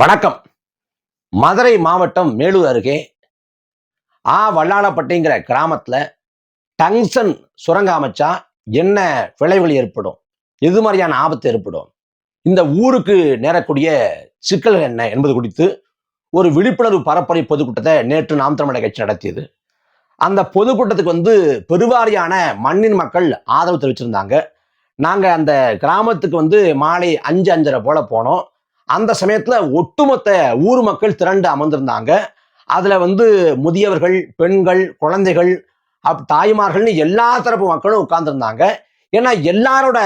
வணக்கம். மதுரை மாவட்டம் மேலூர் அருகே ஆ வல்லாளப்பட்டிங்கிற கிராமத்தில் டங்ஷன் சுரங்க அமைச்சா என்ன விளைவுகள் ஏற்படும்? எது மாதிரியான ஆபத்து ஏற்படும்? இந்த ஊருக்கு நேரக்கூடிய சிக்கல்கள் என்ன என்பது குறித்து ஒரு விழிப்புணர்வு பரப்புரை பொதுக்கூட்டத்தை நேற்று நாம் தமிழக கட்சி நடத்தியது. அந்த பொதுக்கூட்டத்துக்கு வந்து பெருவாரியான மண்ணின் மக்கள் ஆதரவு தெரிவிச்சிருந்தாங்க. நாங்கள் அந்த கிராமத்துக்கு வந்து மாலை அஞ்சு அஞ்சரை போல போனோம். அந்த சமயத்துல ஒட்டுமொத்த ஊர் மக்கள் திரண்டு அமர்ந்திருந்தாங்க. அதுல வந்து முதியவர்கள் பெண்கள் குழந்தைகள் அப் தாய்மார்கள்னு எல்லா தரப்பு மக்களும் உட்கார்ந்துருந்தாங்க. ஏன்னா எல்லாரோட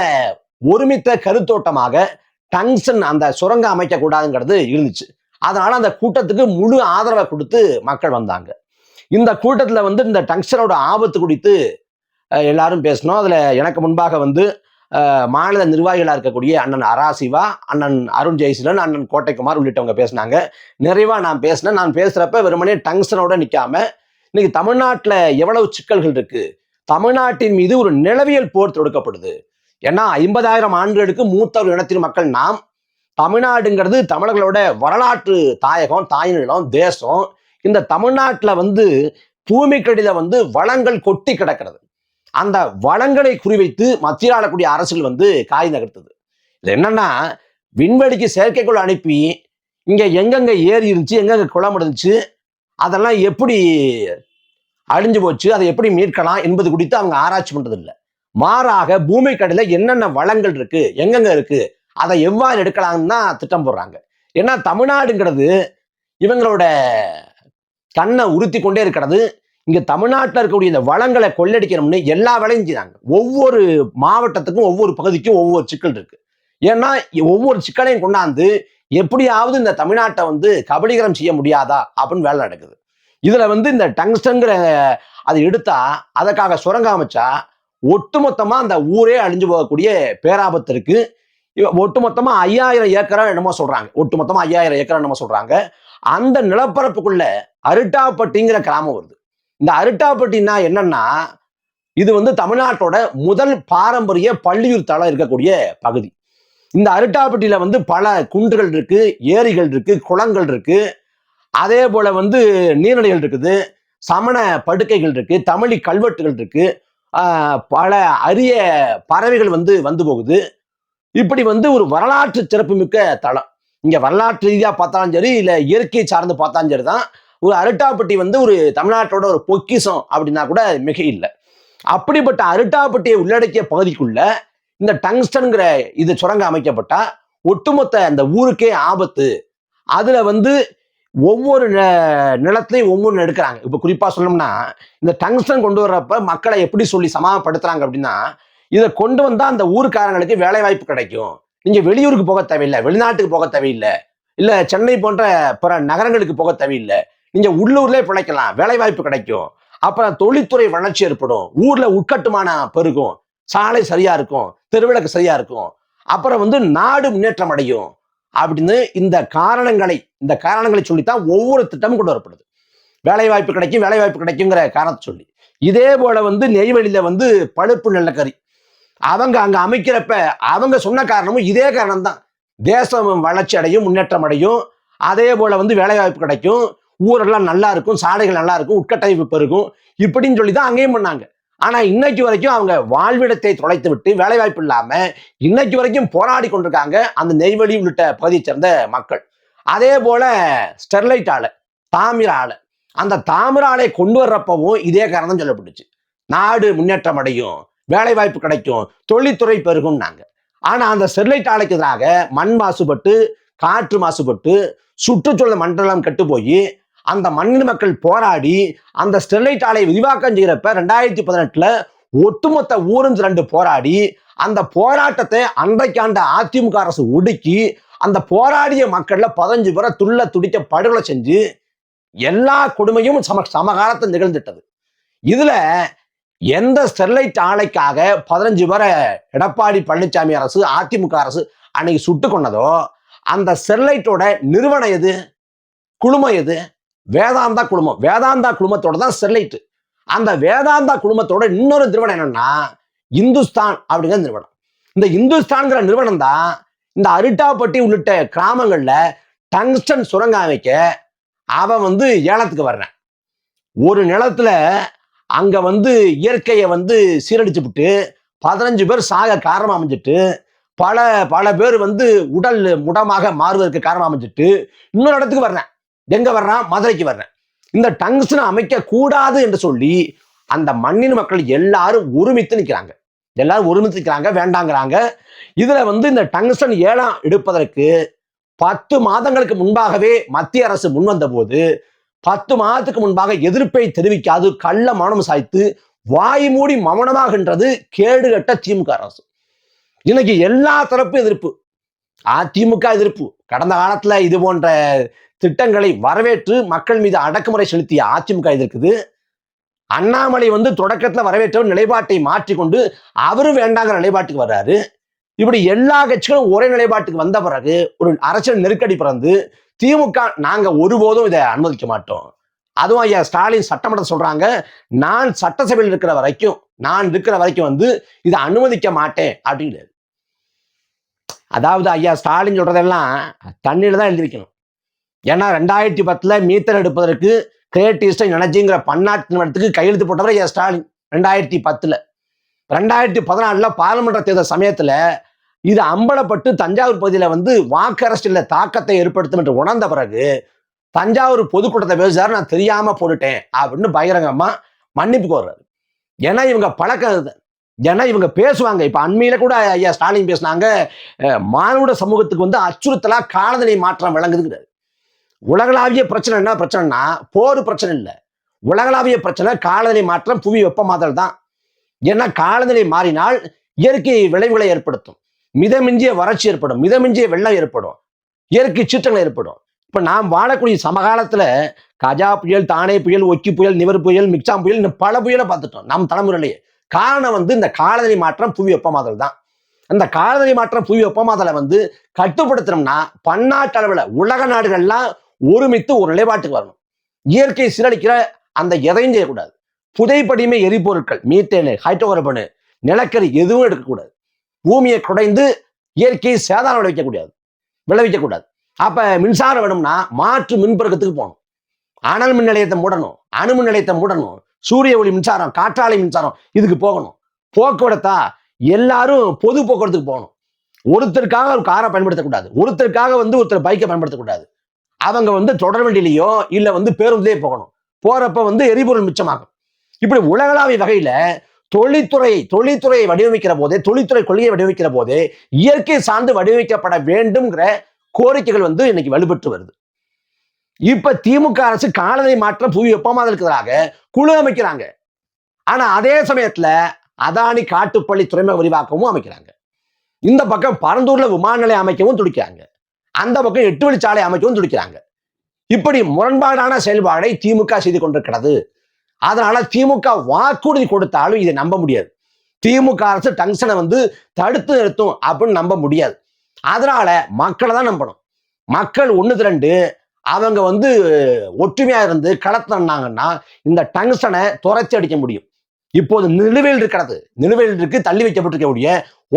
ஒருமித்த கருத்தோட்டமாக டங்ஷன் அந்த சுரங்கம் அமைக்கக்கூடாதுங்கிறது இருந்துச்சு. அதனால அந்த கூட்டத்துக்கு முழு ஆதரவை கொடுத்து மக்கள் வந்தாங்க. இந்த கூட்டத்தில் வந்து இந்த டங்ஷனோட ஆபத்து குறித்து எல்லாரும் பேசணும். அதில் எனக்கு முன்பாக வந்து மாநில நிர்வாகிகளாக இருக்கக்கூடிய அண்ணன் அராசிவா அண்ணன் அருண் ஜெயசீலன் அண்ணன் கோட்டைக்குமார் உள்ளிட்டவங்க பேசினாங்க. நிறைவாக நான் பேசினேன். நான் பேசுகிறப்ப வெறுமனே டங்ஷனோட நிற்காம இன்னைக்கு தமிழ்நாட்டில் எவ்வளவு சிக்கல்கள் இருக்கு? தமிழ்நாட்டின் மீது ஒரு நிலவியல் போர் தொடுக்கப்படுது. ஏன்னா ஐம்பதாயிரம் ஆண்டுகளுக்கு மூத்தவர் இனத்தின் மக்கள் நாம். தமிழ்நாடுங்கிறது தமிழர்களோட வரலாற்று தாயகம் தாய்நிலம் தேசம். இந்த தமிழ்நாட்டில் வந்து பூமிக்கடியில வந்து வளங்கள் கொட்டி கிடக்கிறது. அந்த வளங்களை குறிவைத்து மத்தியில் ஆளக்கூடிய அரசுகள் வந்து காய் நகர்த்துது. இது என்னன்னா விண்வெளிக்கு செயற்கைக்குள் அனுப்பி இங்கே எங்கெங்க ஏரி இருந்துச்சு எங்கெங்க குளம் இருந்துச்சு அதெல்லாம் எப்படி அழிஞ்சு போச்சு அதை எப்படி மீட்கலாம் என்பது குறித்து அவங்க ஆராய்ச்சி பண்றது இல்லை மாறாக கடையில் என்னென்ன வளங்கள் இருக்கு எங்கெங்க இருக்கு அதை எவ்வாறு எடுக்கலாம்னு தான் திட்டம் போடுறாங்க. ஏன்னா தமிழ்நாடுங்கிறது இவங்களோட கண்ணை உறுத்தி கொண்டே இருக்கிறது. இங்கே தமிழ்நாட்டில் இருக்கக்கூடிய இந்த வளங்களை கொள்ளடிக்கணும்னு எல்லா வேலையும் செய்தாங்க ஒவ்வொரு மாவட்டத்துக்கும் ஒவ்வொரு பகுதிக்கும் ஒவ்வொரு சிக்கல் இருக்கு. ஏன்னா ஒவ்வொரு சிக்கலையும் கொண்டாந்து எப்படியாவது இந்த தமிழ்நாட்டை வந்து கபலீகரம் செய்ய முடியாதா அப்படின்னு வேலை நடக்குது. இதுல வந்து இந்த டங்ஸ்டங்கிற அதை எடுத்தா அதற்காக சுரங்க அமைச்சா ஒட்டுமொத்தமா அந்த ஊரே அழிஞ்சு போகக்கூடிய பேராபத்து இருக்கு. இவ- ஒட்டுமொத்தமா ஐயாயிரம் ஏக்கரா என்னமோ சொல்றாங்க. ஒட்டுமொத்தமா ஐயாயிரம் ஏக்கரா என்னமோ சொல்றாங்க. அந்த நிலப்பரப்புக்குள்ள அருட்டாப்பட்டிங்கிற கிராமம் வருது. இந்த அருட்டாப்பட்டினா என்னன்னா இது வந்து தமிழ்நாட்டோட முதல் பாரம்பரிய பள்ளியூர் தளம் இருக்கக்கூடிய பகுதி. இந்த அருட்டாப்பட்டியில வந்து பல குன்றுகள் இருக்கு ஏரிகள் இருக்கு குளங்கள் இருக்கு. அதே போல வந்து நீர்நிலைகள் இருக்குது சமண படுக்கைகள் இருக்கு தமிழி கல்வெட்டுகள் இருக்கு. பல அரிய பறவைகள் வந்து வந்து போகுது. இப்படி வந்து ஒரு வரலாற்று சிறப்புமிக்க தளம். இங்க வரலாற்று ரீதியா பார்த்தாலும் சரி இல்ல இயற்கை சார்ந்து பார்த்தாலும் சரி தான் ஒரு அருட்டாப்பட்டி வந்து ஒரு தமிழ்நாட்டோட ஒரு பொக்கிஷம் அப்படின்னா கூட மிக இல்லை. அப்படிப்பட்ட அருட்டாப்பட்டியை உள்ளடக்கிய பகுதிக்குள்ள இந்த டங்ஸ்டன்கிற இது சுரங்க அமைக்கப்பட்டா ஒட்டுமொத்த அந்த ஊருக்கே ஆபத்து. அதுல வந்து ஒவ்வொரு ந- நிலத்தையும் ஒவ்வொன்று எடுக்கிறாங்க. இப்போ குறிப்பாக சொல்லணும்னா இந்த டங்ஸ்டன் கொண்டு வர்றப்ப மக்களை எப்படி சொல்லி சமாதானப்படுத்துறாங்க அப்படின்னா இதை கொண்டு வந்தால் அந்த ஊருக்காரங்களுக்கு வேலை வாய்ப்பு கிடைக்கும். நீங்கள் வெளியூருக்கு போக தேவையில்லை வெளிநாட்டுக்கு போக தேவையில்லை இல்லை சென்னை போன்ற பிற நகரங்களுக்கு போக தேவையில்லை இங்கே உள்ளூர்லேயே பிழைக்கலாம். வேலைவாய்ப்பு கிடைக்கும். அப்புறம் தொழில்துறை வளர்ச்சி ஏற்படும். ஊரில் உட்கட்டுமான பெருகும். சாலை சரியாக இருக்கும். தெருவிளக்கு சரியாக இருக்கும். அப்புறம் வந்து நாடு முன்னேற்றம் அடையும். அப்படின்னு இந்த காரணங்களை இந்த காரணங்களை சொல்லித்தான் ஒவ்வொரு திட்டமும் கொண்டு வரப்படுது. வேலைவாய்ப்பு கிடைக்கும் வேலைவாய்ப்பு கிடைக்குங்கிற காரணத்தை சொல்லி. இதே போல வந்து நெய்வேலியில வந்து பழுப்பு நிலக்கரி. அவங்க அங்க அமைக்கிறப்ப அவங்க சொன்ன காரணமும் இதே காரணம் தான் தேசம் வளர்ச்சி அடையும் முன்னேற்றம் அடையும். அதே போல வந்து வேலைவாய்ப்பு கிடைக்கும். ஊரெல்லாம் நல்லா இருக்கும் சாலைகள் நல்லா இருக்கும் உட்கட்டமைப்பு இருக்கும். இப்படின்னு சொல்லி தான் அங்கேயும் பண்ணாங்க. ஆனா இன்னைக்கு வரைக்கும் அவங்க வாழ்விடத்தை தொலைத்து விட்டு வேலை வாய்ப்பு இல்லாம இன்னைக்கு வரைக்கும் போராடி கொண்டிருக்காங்க அந்த நெய்வேலி உள்ளிட்ட பகுதியை சேர்ந்த மக்கள். அதே போல ஸ்டெர்லைட் ஆலை தாமிர ஆலை. அந்த தாமிர ஆலை கொண்டு வர்றப்பவும் இதே காரணம் சொல்லப்பட்டுச்சு. நாடு முன்னேற்றம் அடையும் வேலை வாய்ப்பு கிடைக்கும் தொழில்துறை பெருகும்னாங்க. ஆனா அந்த ஸ்டெர்லைட் ஆலைக்கு எதிராக மண் மாசுபட்டு காற்று மாசுபட்டு சுற்றுச்சூழல் மண்டலம் கெட்டு போய் அந்த மண்ணின் மக்கள் போராடி அந்த ஸ்டெர்லைட் ஆலை விரிவாக்கம் செய்கிறப்ப ரெண்டாயிரத்தி பதினெட்டுல ஒட்டுமொத்த ஊரும் ரெண்டு போராடி அந்த போராட்டத்தை அன்றைக்காண்ட அதிமுக அரசு ஒடுக்கி அந்த போராடிய மக்கள்ல பதினஞ்சு பேரை துள்ள துடிக்க படுகொலை செஞ்சு எல்லா கொடுமையும் சம சமகாலத்தில் நிகழ்ந்துட்டது. இதுல எந்த ஸ்டெர்லைட் ஆலைக்காக பதினஞ்சு பேரை எடப்பாடி பழனிசாமி அரசு அதிமுக அரசு அன்னைக்கு சுட்டு கொண்டதோ அந்த ஸ்டெர்லைட்டோட நிறுவனம் எது? குழுமம் எது? வேதாந்தா குழுமம். வேதாந்தா குழுமத்தோட தான் ஸ்டெர்லைட் அந்த வேதாந்தா குழுமத்தோட இன்னொரு நிறுவனம் என்னன்னா இந்துஸ்தான் அப்படிங்கிற நிறுவனம். இந்த இந்துஸ்தான்ங்கிற நிறுவனம் தான் இந்த அரிட்டாப்பட்டி உள்ளிட்ட கிராமங்கள்ல டங்ஸ்டன் சுரங்கம் அமைக்க அவன் வந்து ஏலத்துக்கு வர்றான். ஒரு நிலத்துல அங்க வந்து இயற்கையை வந்து சீரடிச்சு விட்டு பதினஞ்சு பேர் சாக காரணம் அமைஞ்சிட்டு பல பல பேர் வந்து உடல் முடமாக மாறுவதற்கு காரணம் அமைஞ்சிட்டு இன்னொரு இடத்துக்கு வர்றேன். எங்க வர்றான்? மதுரைக்கு வர்றேன். இந்த டங்ஸ்டன் அமைக்க கூடாது என்று சொல்லி அந்த மண்ணின் மக்கள் எல்லாரும் ஒருமித்து நிற்கிறாங்க எல்லாரும் ஒருமித்து நிற்கிறாங்க வேண்டாங்கிறாங்க. இதுல வந்து இந்த டங்ஸ்டன் ஏழாம் எடுப்பதற்கு பத்து மாதங்களுக்கு முன்பாகவே மத்திய அரசு முன்வந்த போது பத்து மாதத்துக்கு முன்பாக எதிர்ப்பை தெரிவிக்காது கள்ள மௌனம் சாய்த்து வாய் மூடி மௌனமாகின்றது கேடுகட்ட திமுக அரசு. இன்னைக்கு எல்லா தரப்பு எதிர்ப்பு. அதிமுக எதிர்ப்பு. கடந்த காலத்துல இது போன்ற திட்டங்களை வரவேற்று மக்கள் மீது அடக்குமுறை செலுத்திய அதிமுக எதிர்க்குது. அண்ணாமலை வந்து தொடக்கத்துல வரவேற்ற நிலைப்பாட்டை மாற்றிக்கொண்டு அவரும் வேண்டாங்கிற நிலைப்பாட்டுக்கு வர்றாரு. இப்படி எல்லா கட்சிகளும் ஒரே நிலைப்பாட்டுக்கு வந்த பிறகு ஒரு அரசியல் நெருக்கடி பிறந்து திமுக நாங்க ஒருபோதும் இதை அனுமதிக்க மாட்டோம். அதுவும் ஐயா ஸ்டாலின் சட்டமன்றம் சொல்றாங்க நான் சட்டசபையில் இருக்கிற வரைக்கும் நான் இருக்கிற வரைக்கும் வந்து இதை அனுமதிக்க மாட்டேன் அப்படிங்கிறது அதாவது ஐயா ஸ்டாலின் சொல்றதெல்லாம் தண்ணியில தான் எழுதிருக்கணும் ஏன்னா ரெண்டாயிரத்தி பத்துல மீத்தர் எடுப்பதற்கு கிரேட் ஈஸ்டர்ன் எனர்ஜிங்கிற பன்னாட்டு நிறுவனத்துக்கு கையெழுத்து போட்டவர் ஐயா ஸ்டாலின் ரெண்டாயிரத்தி பத்துல. ரெண்டாயிரத்தி பதினாலுல பாராளுமன்ற தேர்தல் சமயத்துல இது அம்பலப்பட்டு தஞ்சாவூர் பகுதியில வந்து வாக்கரசில் தாக்கத்தை ஏற்படுத்தும் என்று உணர்ந்த பிறகு தஞ்சாவூர் பொதுக்கூட்டத்தை பேசுறாரு நான் தெரியாம போட்டுட்டேன் அப்படின்னு பகிரங்கமாக மன்னிப்பு கோர்றாரு. ஏன்னா இவங்க பழக்கம் இது. ஏன்னா இவங்க பேசுவாங்க. இப்போ அண்மையில் கூட ஐயா ஸ்டாலின் பேசினாங்க மானுட சமூகத்துக்கு வந்து அச்சுறுத்தலாக காலநிலை மாற்றம் விளங்குதுங்கிறார். உலகளாவிய பிரச்சனை என்ன பிரச்சனைனா போர் பிரச்சனை இல்லை. உலகளாவிய பிரச்சனை காலநிலை மாற்றம் புவி வெப்பமாதல் தான். ஏன்னா காலநிலை மாறினால் இயற்கை விளைவுகளை ஏற்படுத்தும். மிதமிஞ்சிய வறட்சி ஏற்படும். மிதமிஞ்சிய வெள்ளம் ஏற்படும். இயற்கை சீற்றங்கள் ஏற்படும். இப்போ நாம் வாழக்கூடிய சமகாலத்தில் கஜா புயல் தானே புயல் ஒக்கி புயல் நிவர் புயல் மிக்சாம் புயல் இன்னும் பல புயலை பார்த்துட்டோம். நம் தலைமுறையிலேயே. காரணம் வந்து இந்த காலநிலை மாற்றம் புவி வெப்பமாதல் தான். அந்த காலநிலை மாற்றம் புவி வெப்பமாதலை வந்து கட்டுப்படுத்தணும்னா பன்னாட்டு அளவில் உலக நாடுகள்லாம் ஒருமித்து ஒரு நிலைப்பாட்டுக்கு வரணும். இயற்கை சீரழிக்கிற அந்த எதையும் செய்யக்கூடாது. புதைப்படிமை எரிபொருட்கள் மீத்தேனு ஹைட்ரோகார்பனு நிலக்கரி எதுவும் எடுக்கக்கூடாது. பூமியை குடைந்து இயற்கையை சேதாரம் விளைவிக்கக்கூடாது. விளைவிக்கக்கூடாது. அப்ப மின்சாரம் வேணும்னா மாற்று மின்பெருக்கத்துக்கு போகணும். அனல் மின் நிலையத்தை மூடணும். அணு மின் நிலையத்தை மூடணும். சூரிய ஒளி மின்சாரம் காற்றாலை மின்சாரம் இதுக்கு போகணும். போக்குவரத்தா எல்லாரும் பொது போக்குவரத்துக்கு போகணும். ஒருத்தருக்காக ஒரு காரை பயன்படுத்தக்கூடாது. ஒருத்தருக்காக வந்து ஒருத்தர் பைக்கை பயன்படுத்தக்கூடாது. அவங்க வந்து தொடர் வண்டியிலையோ இல்லை வந்து பேருந்துலேயே போகணும். போறப்ப வந்து எரிபொருள் மிச்சமாகும். இப்படி உலகளாவிய வகையில தொழில்துறை தொழில்துறையை வடிவமைக்கிற போதே தொழில்துறை கொள்கையை வடிவமைக்கிற போதே இயற்கை சார்ந்து வடிவமைக்கப்பட வேண்டும்ங்கிற கோரிக்கைகள் வந்து இன்னைக்கு வலுப்பெற்று வருது. இப்ப திமுக அரசு காலநிலை மாற்றம் புவி வெப்பமாதலுக்கு குழு அமைக்கிறாங்க. ஆனா அதே சமயத்துல அதானி காட்டுப்பள்ளி துறைமுக விரிவாக்கமும் அமைக்கிறாங்க. இந்த பக்கம் பரந்தூர்ல விமான நிலையம் அமைக்கவும் துடிக்கிறாங்க. அந்த பக்கம் எட்டு வழிச்சாலை அமைக்கவும் துடிக்கிறாங்க. இப்படி முரண்பாடான செயல்பாடை திமுக செய்து கொண்டிருக்கிறது. அதனால திமுக வாக்குறுதி கொடுத்தாலும் இதை நம்ப முடியாது. திமுக அரசு டங்ஷனை வந்து தடுத்து நிறுத்தும் அப்படின்னு நம்ப முடியாது. அதனால மக்களை தான் நம்பணும். மக்கள் ஒன்று திரண்டு அவங்க வந்து ஒற்றுமையா இருந்து கடத்தினாங்கன்னா இந்த டங்ஷனை துரைச்சி அடிக்க முடியும். இப்போது நிலுவையில் இருக்கிறது நிலுவையில் இருக்கு தள்ளி வைக்கப்பட்டிருக்கக்கூடிய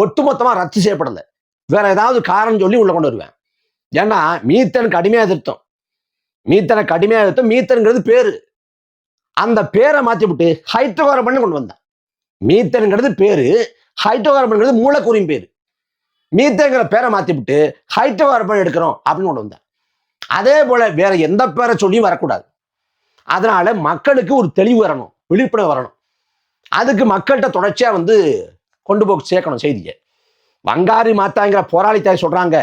ஒட்டுமொத்தமா ரத்து செய்யப்படலை. வேற ஏதாவது காரணம் சொல்லி உள்ள கொண்டு வருவேன். ஏன்னா மீத்தன் கடுமையா எதிர்த்தோம் மீத்தனை கடுமையா எதிர்த்தோம் மீத்தன்கிறது பேரு. அந்த பேரை மாத்தி விட்டு ஹைட்ரோகார்பன் கொண்டு வந்தான். மீத்தன்கிறது பேரு ஹைட்ரோகார்பன்கிறது மூலக்கூறின் பேரு. மீத்தன்கிற பேரை மாத்தி விட்டு ஹைட்ரோகார்பன் எடுக்கிறோம் அப்படின்னு கொண்டு வந்தேன். அதே போல வேற எந்த பேரை சொல்லியும் வரக்கூடாது. அதனால மக்களுக்கு ஒரு தெளிவு வரணும் விழிப்புணர்வு வரணும். அதுக்கு மக்கள்கிட்ட தொடர்ச்சியா வந்து கொண்டு போய் சேர்க்கணும் செய்தியை. வங்காரி மாத்தாங்கிற போராளி தாய் சொல்றாங்க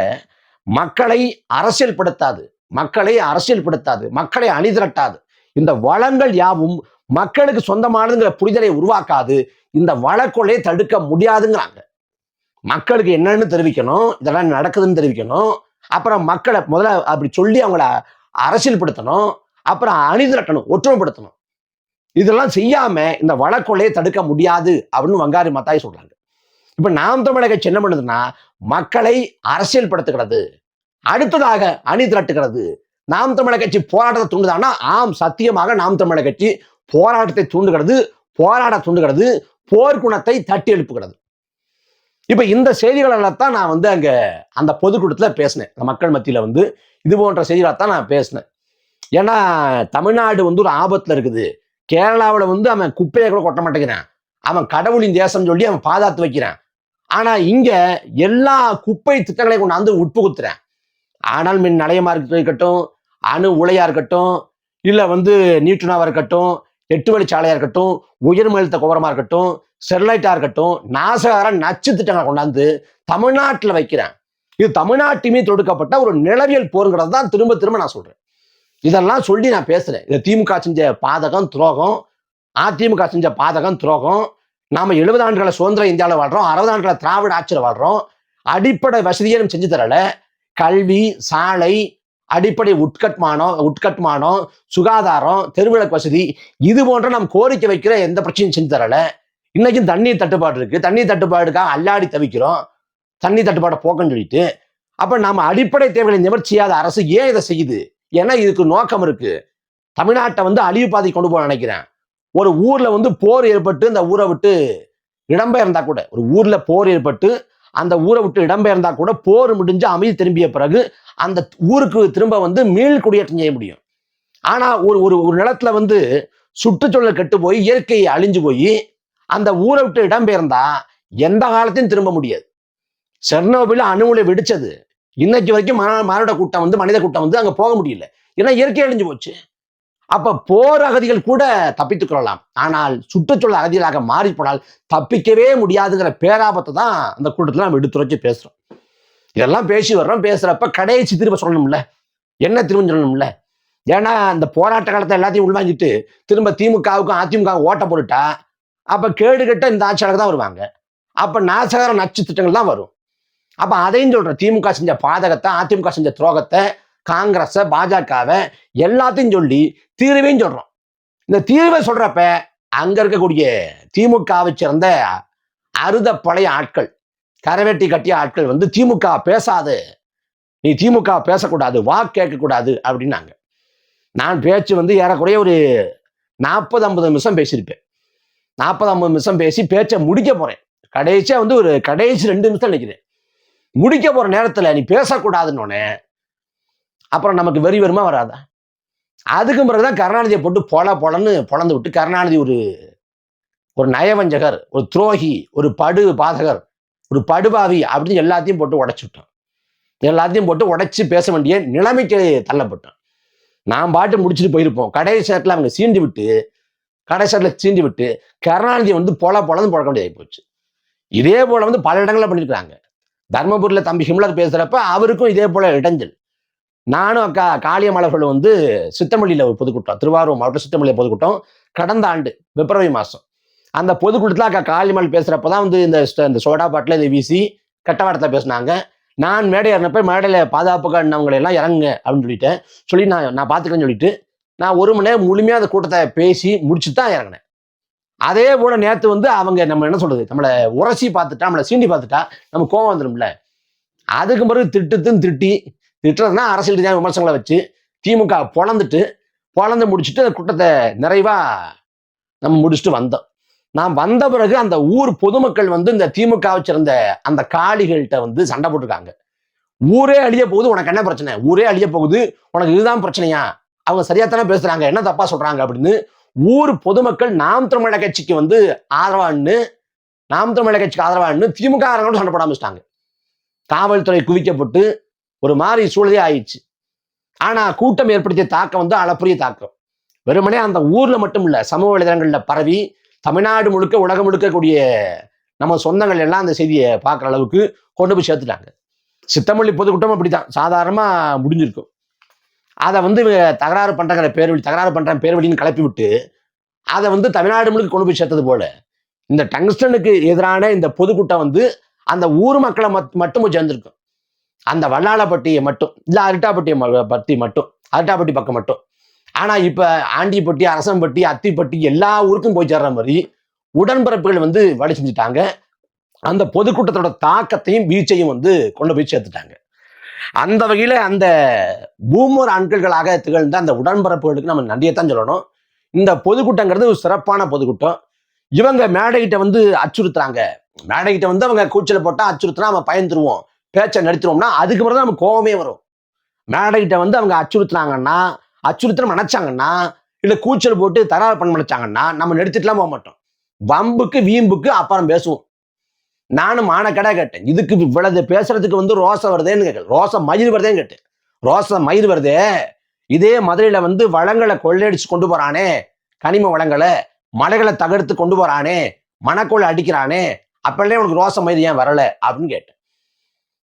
மக்களை அரசியல்படுத்தாது மக்களை அரசியல்படுத்தாது மக்களை அணிதிரட்டாது. இந்த வளங்கள் யாவும் மக்களுக்கு சொந்தமானதுங்கிற புரிதலை உருவாக்காது இந்த வழக்கொலையை தடுக்க முடியாதுங்கிறாங்க. மக்களுக்கு என்னன்னு தெரிவிக்கணும் இதெல்லாம் நடக்குதுன்னு தெரிவிக்கணும் அப்புறம் மக்களை முதல்ல அப்படி சொல்லி அவங்கள அரசியல்படுத்தணும். அப்புறம் அணிதிரட்டணும் ஒற்றுமைப்படுத்தணும். இதெல்லாம் செய்யாம இந்த வழக்கொலையை தடுக்க முடியாது அப்படின்னு வங்காரி மத்தாய் சொல்றாங்க. இப்ப நாம் தமிழக கட்சி என்ன பண்ணுதுன்னா மக்களை அரசியல்படுத்துகிறது. அடுத்ததாக அணி திரட்டுகிறது. நாம் தமிழக கட்சி போராட்டத்தை தூண்டுதான்னா ஆம் சத்தியமாக நாம் தமிழக கட்சி போராட்டத்தை தூண்டுகிறது போராட தூண்டுகிறது போர்க்குணத்தை தட்டி எழுப்புகிறது இப்போ இந்த செய்திகளெல்லாம் தான் நான் வந்து அங்கே அந்த பொதுக்கூட்டத்தில் பேசினேன். அந்த மக்கள் மத்தியில் வந்து இது போன்ற செய்திகளை தான் நான் பேசினேன். ஏன்னா தமிழ்நாடு வந்து ஒரு ஆபத்தில் இருக்குது. கேரளாவில் வந்து அவன் குப்பையை கூட கொட்ட மாட்டேங்கிறான். அவன் கடவுளின் தேசம் சொல்லி அவன் பாதாத்து வைக்கிறான். ஆனால் இங்கே எல்லா குப்பை திட்டங்களையும் கொண்டாந்து உட்புகுத்துறேன். ஆனால் மின் நிலையமாக இருக்கட்டும் அணு உலையாக இருக்கட்டும் இல்லை வந்து நியூட்ரனாவாக இருக்கட்டும் எட்டு வழிச்சாலையாக இருக்கட்டும் உயர்மழுத்த குவரமாக இருக்கட்டும் ஸ்டெர்லைட்டாக இருக்கட்டும் நாசகார நச்சுத்திட்டங்களை கொண்டாந்து தமிழ்நாட்டில் வைக்கிறேன். இது தமிழ்நாட்டுமே தொடுக்கப்பட்ட ஒரு நிலவியல் போருங்கிறது தான் திரும்ப திரும்ப நான் சொல்கிறேன் இதெல்லாம் சொல்லி நான் பேசுகிறேன் இது திமுக செஞ்ச பாதகம் துரோகம் அதிமுக செஞ்ச பாதகம் துரோகம் நாம் எழுபது ஆண்டுகளை சுதந்திர இந்தியாவில் வாழ்கிறோம் அறுபது ஆண்டுகளை திராவிட ஆட்சியில் வாழ்கிறோம் அடிப்படை வசதியை நம்ம செஞ்சு தரல கல்வி சாலை அடிப்படை உட்கட்மானம் உட்கட்மானம் சுகாதாரம் தெருவிளக்கு வசதி இது போன்ற நாம் கோரிக்கை வைக்கிற எந்த பிரச்சனையும் செஞ்சு தரலை. இன்னைக்கும் தண்ணீர் தட்டுப்பாடு இருக்கு. தண்ணீர் தட்டுப்பாடுக்காக அல்லாடி தவிக்கிறோம். தண்ணி தட்டுப்பாடை போக்கன்னு சொல்லிட்டு. அப்ப நாம அடிப்படை தேவைகளை நிவர்த்தியாத செய்யாத அரசு ஏன் இதை செய்யுது? ஏன்னா இதுக்கு நோக்கம் இருக்கு. தமிழ்நாட்டை வந்து அழிவு பாதை கொண்டு போக நினைக்கிறேன். ஒரு ஊர்ல வந்து போர் ஏற்பட்டு இந்த ஊரை விட்டு இடம்பெயர்ந்தா கூட ஒரு ஊர்ல போர் ஏற்பட்டு அந்த ஊரை விட்டு இடம்பெயர்ந்தா கூட போர் முடிஞ்சு அமைதி திரும்பிய பிறகு அந்த ஊருக்கு திரும்ப வந்து மீள் குடியேற்றம் செய்ய முடியும். ஆனா ஒரு ஒரு ஒரு நிலத்துல வந்து சுற்றுச்சூழல் கெட்டு போய் இயற்கை அழிஞ்சு போய் அந்த ஊரை விட்டு இடம்பெயர்ந்தா எந்த காலத்தையும் திரும்ப முடியாது. செர்னோபில் அணுவுலை வெடிச்சது. இன்னைக்கு வரைக்கும் மா- மானுட கூட்டம் வந்து மனித கூட்டம் வந்து அங்க போக முடியல. ஏன்னா இயற்கை அழிஞ்சு போச்சு. அப்ப போர் அகதிகள் கூட தப்பித்துக் கொள்ளலாம். ஆனால் சுற்றுச்சூழல் அகதிகளாக மாறி போனால் தப்பிக்கவே முடியாதுங்கிற பேராபத்தை தான் அந்த கூட்டத்தில் நம்ம எடுத்துரைச்சு பேசுறோம். இதெல்லாம் பேசி வர்றோம். பேசுறப்ப கடைசி திரும்ப சொல்லணும்ல. என்ன திரும்ப சொல்லணும்ல? ஏன்னா அந்த போராட்ட காலத்தை எல்லாத்தையும் உள்வாங்கிட்டு திரும்ப திமுகவுக்கும் அதிமுகவும் ஓட்ட போட்டுட்டா அப்போ கேடுகட்ட இந்த ஆட்சியாளர் தான் வருவாங்க. அப்போ நாசகர நச்சு திட்டங்கள் தான் வரும். அப்போ அதையும் சொல்கிறேன் திமுக செஞ்ச பாதகத்தை அதிமுக செஞ்ச துரோகத்தை காங்கிரஸை பாஜகவை எல்லாத்தையும் சொல்லி தீர்வையும் சொல்கிறோம் இந்த தீர்வை சொல்கிறப்ப அங்கே இருக்கக்கூடிய திமுகவை சேர்ந்த அறுத பழைய ஆட்கள் கரவேட்டி கட்டிய ஆட்கள் வந்து திமுக பேசாது. நீ திமுக பேசக்கூடாது வா கேட்கக்கூடாது அப்படின்னாங்க. நான் பேச்சு வந்து ஏறக்குறைய ஒரு நாற்பது ஐம்பது நிமிஷம் பேசியிருப்பேன். நாற்பது ஐம்பது நிமிஷம் பேசி பேச்சை முடிக்க போறேன். கடைசியாக வந்து ஒரு கடைசி ரெண்டு நிமிஷம் நினைக்கிறேன். முடிக்க போற நேரத்தில் நீ பேசக்கூடாதுன்னு அப்புறம் நமக்கு வெறி வருமா வராதா? அதுக்கு பிறகுதான் கருணாநிதியை போட்டு பொல பொலன்னு பொழந்து விட்டு கருணாநிதி ஒரு ஒரு நயவஞ்சகர் ஒரு துரோகி ஒரு படு பாதகர் ஒரு படுபாவி அப்படின்னு எல்லாத்தையும் போட்டு உடச்சி விட்டோம் எல்லாத்தையும் போட்டு உடைச்சி பேச வேண்டிய நிலைமைக்கு தள்ளப்பட்டோம் நான் பாட்டு முடிச்சுட்டு போயிருப்போம். கடைசி நேரத்தில் அவங்க சீண்டு விட்டு கடைசியில் சீண்டி விட்டு கருணாநிதி வந்து பொல போலன்னு பழக்க வேண்டியதாகி போச்சு. இதே போல வந்து பல இடங்களில் பண்ணியிருக்கிறாங்க. தர்மபுரியில் தம்பி ஹிம்லர் பேசுகிறப்ப அவருக்கும் இதே போல இடைஞ்சல். நானும் அக்கா காளியமலர்கள் வந்து சித்தமல்லியில் ஒரு பொதுக்கூட்டம் திருவாரூர் மாவட்டம் சித்தமல்லியில் பொதுக்கூட்டம் கடந்த ஆண்டு பிப்ரவரி மாதம் அந்த பொதுக்கூட்டத்தில் அக்கா காளியமல் பேசுகிறப்ப தான் வந்து இந்த இந்த சோடா பாட்டில் இதை வீசி கட்டவாடத்தில் பேசினாங்க. நான் மேடை ஏறினப்ப மேடையில் பாதுகாப்புக்காக அண்ணவங்களை எல்லாம் இறங்குங்க அப்படின்னு சொல்லிட்டேன். சொல்லி நான் நான் பார்த்துக்கிறேன்னு சொல்லிட்டு நான் ஒரு மணி நேரம் முழுமையாக அந்த கூட்டத்தை பேசி முடிச்சுட்டு தான் இறங்கினேன். அதே போல நேற்று வந்து அவங்க நம்ம என்ன சொல்றது? நம்மளை உரசி பார்த்துட்டா நம்மளை சீண்டி பார்த்துட்டா நம்ம கோவம் வந்துடும்ல அதுக்கு பிறகு திட்டுத்துன்னு திட்டி திட்டுறதுனா அரசியல் ரீதியான விமர்சனங்களை வச்சு திமுக பொழந்துட்டு பொழந்து முடிச்சுட்டு அந்த கூட்டத்தை நிறைவா நம்ம முடிச்சுட்டு வந்தோம். நான் வந்த பிறகு அந்த ஊர் பொதுமக்கள் வந்து இந்த திமுகவை சேர்ந்த அந்த காளிகள்கிட்ட வந்து சண்டை போட்டிருக்காங்க. ஊரே அழிய போகுது உனக்கு என்ன பிரச்சனை? ஊரே அழிய போகுது உனக்கு இதுதான் பிரச்சனையா? அவங்க சரியாத்தானே பேசுறாங்க என்ன தப்பா சொல்றாங்க அப்படின்னு ஊர் பொதுமக்கள் நாம் தமிழக கட்சிக்கு வந்து ஆதரவான்னு நாம் தமிழக கட்சிக்கு ஆதரவான்னு திமுக காரங்களும் சண்டை போட ஆரம்பிச்சிட்டாங்க காவல்துறை குவிக்கப்பட்டு ஒரு மாதிரி சூழலே ஆயிடுச்சு. ஆனா கூட்டம் ஏற்படுத்திய தாக்கம் வந்து அளப்பரிய தாக்கம். வெறுமனே அந்த ஊர்ல மட்டும் இல்ல சமூக வலைதளங்கள்ல பரவி தமிழ்நாடு முழுக்க உலகம் முழுக்கக்கூடிய நம்ம சொந்தங்கள் எல்லாம் அந்த செய்தியை பார்க்குற அளவுக்கு கொண்டு போய் சேர்த்துட்டாங்க. சித்தமல்லி பொதுக்கூட்டம் அப்படித்தான். சாதாரணமா முடிஞ்சிருக்கும். அதை வந்து இவங்க தகராறு பண்றங்கிற பேர்வழி தகராறு பண்றேன் பேர் வழின்னு கிளப்பி விட்டு அதை வந்து தமிழ்நாடு முழுக்க கொண்டு போய் சேர்த்தது போல இந்த டங்ஸ்டனுக்கு எதிரான இந்த பொதுக்கூட்டம் வந்து அந்த ஊர் மக்களை மத் மட்டும் சேர்ந்துருக்கும். அந்த வல்லாளப்பட்டியை மட்டும் இல்லை அரிட்டாப்பட்டியை பற்றி பட்டி மட்டும் அரிட்டாப்பட்டி பக்கம் மட்டும். ஆனால் இப்போ ஆண்டிப்பட்டி அரசம்பட்டி அத்திப்பட்டி எல்லா ஊருக்கும் போய் சேர்ற மாதிரி உடன்பிறப்புகள் வந்து வழி செஞ்சுட்டாங்க. அந்த பொதுக்கூட்டத்தோட தாக்கத்தையும் வீச்சையும் வந்து கொண்டு போய் சேர்த்துட்டாங்க. அந்த வகையில் அந்த பூமர் ஆண்கள்களாக திகழ்ந்த அந்த உடன்பரப்புகளுக்கு நம்ம நன்றியைத்தான் சொல்லணும். இந்த பொதுக்கூட்டங்கிறது ஒரு சிறப்பான பொதுக்கூட்டம். இவங்க மேடைகிட்ட வந்து அச்சுறுத்துறாங்க. மேடைகிட்ட வந்து அவங்க கூச்சல் போட்டால் அச்சுறுத்தினா நம்ம பயந்துருவோம். பேச்சை நடித்துருவோம்னா அதுக்கு பிறகு தான் நமக்கு கோவமே வரும். மேடைகிட்ட வந்து அவங்க அச்சுறுத்துனாங்கன்னா அச்சுறுத்தணும் நினைச்சாங்கன்னா இல்லை கூச்சல் போட்டு தராறு பண்ண நினைச்சாங்கன்னா நம்ம நெடுத்துட்டுலாம் போக மாட்டோம். வம்புக்கு வீம்புக்கு அப்புறம் பேசுவோம். நானும் மானக்கடை கேட்டேன். இதுக்கு இவ்வளவு பேசுறதுக்கு வந்து ரோசை வருதேன்னு கேட்கல. ரோசை மயிர் வருதேன்னு கேட்டேன். ரோசை மயிர் வருதே. இதே மதுரையில வந்து வளங்களை கொள்ளையடிச்சு கொண்டு போறானே. கனிம வளங்களை மலைகளை தகர்த்து கொண்டு போறானே. மணக்கோள் அடிக்கிறானே. அப்பெல்லாம் உனக்கு ரோசை மயிர் ஏன் வரல? அப்படின்னு கேட்டேன்.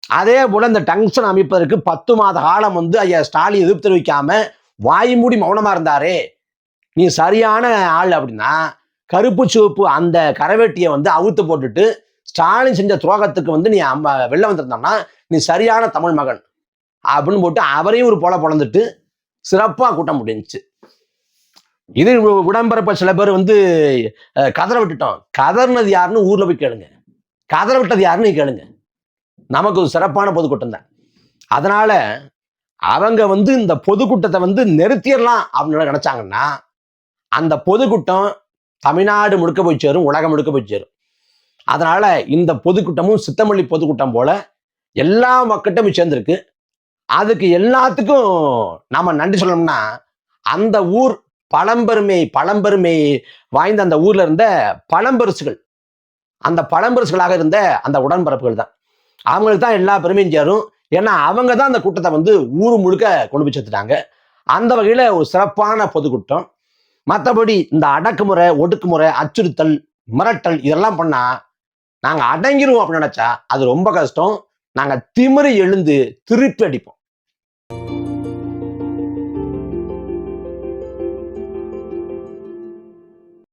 அதே போல இந்த டங்ஷன் அமைப்பதற்கு பத்து மாத காலம் வந்து ஐயா ஸ்டாலின் எதிர்ப்பு தெரிவிக்காம வாய் மூடி மௌனமா இருந்தாரே. நீ சரியான ஆள் அப்படின்னா கருப்பு சிவப்பு அந்த கரவேட்டியை வந்து அவுத்து போட்டுட்டு ஸ்டாலின் செஞ்ச துரோகத்துக்கு வந்து நீ அம்ம வெளில வந்திருந்தோம்னா நீ சரியான தமிழ் மகன். அப்படின்னு போட்டு அவரையும் ஒரு போல பிறந்துட்டு சிறப்பாக கூட்டம் முடிஞ்சிச்சு. இது உ- சில பேர் வந்து கதரை கதற விட்டுட்டோம். கதறினது யாருன்னு ஊர்ல போய் கேளுங்க. கதற விட்டது யாருன்னு கேளுங்க. நமக்கு ஒரு சிறப்பான பொதுக்கூட்டம் தான். அதனால அவங்க வந்து இந்த பொதுக்கூட்டத்தை வந்து நிறுத்திடலாம் அப்படின்னு நினைச்சாங்கன்னா அந்த பொதுக்கூட்டம் தமிழ்நாடு முழுக்க போய் சேரும் உலகம் முழுக்க போய் சேரும். அதனால இந்த பொதுக்கூட்டமும் சித்தமல்லி பொதுக்கூட்டம் போல எல்லா மக்கள்கிட்டும் சேர்ந்துருக்கு. சேர்ந்திருக்கு அதுக்கு எல்லாத்துக்கும் நாம நன்றி சொல்லணும்னா அந்த ஊர் பழம்பெருமை பழம்பெருமை வாய்ந்த அந்த ஊர்ல இருந்த பழம்பெருசுகள் அந்த பழம்பெருசுகளாக இருந்த அந்த உடன்பரப்புகள் தான். அவங்களுக்கு தான் எல்லா பெருமையும் சேரும். ஏன்னா அவங்க தான் அந்த கூட்டத்தை வந்து ஊர் முழுக்க கொண்டு போய் சேர்த்துட்டாங்க. அந்த வகையில் ஒரு சிறப்பான பொதுக்கூட்டம். மற்றபடி இந்த அடக்குமுறை ஒடுக்குமுறை அச்சுறுத்தல் மிரட்டல் இதெல்லாம் பண்ணால் நாங்கள் அடங்கிடுவோம் அப்படின்னு நினச்சா அது ரொம்ப கஷ்டம். நாங்கள் திமிரி எழுந்து திருப்பி அடிப்போம்.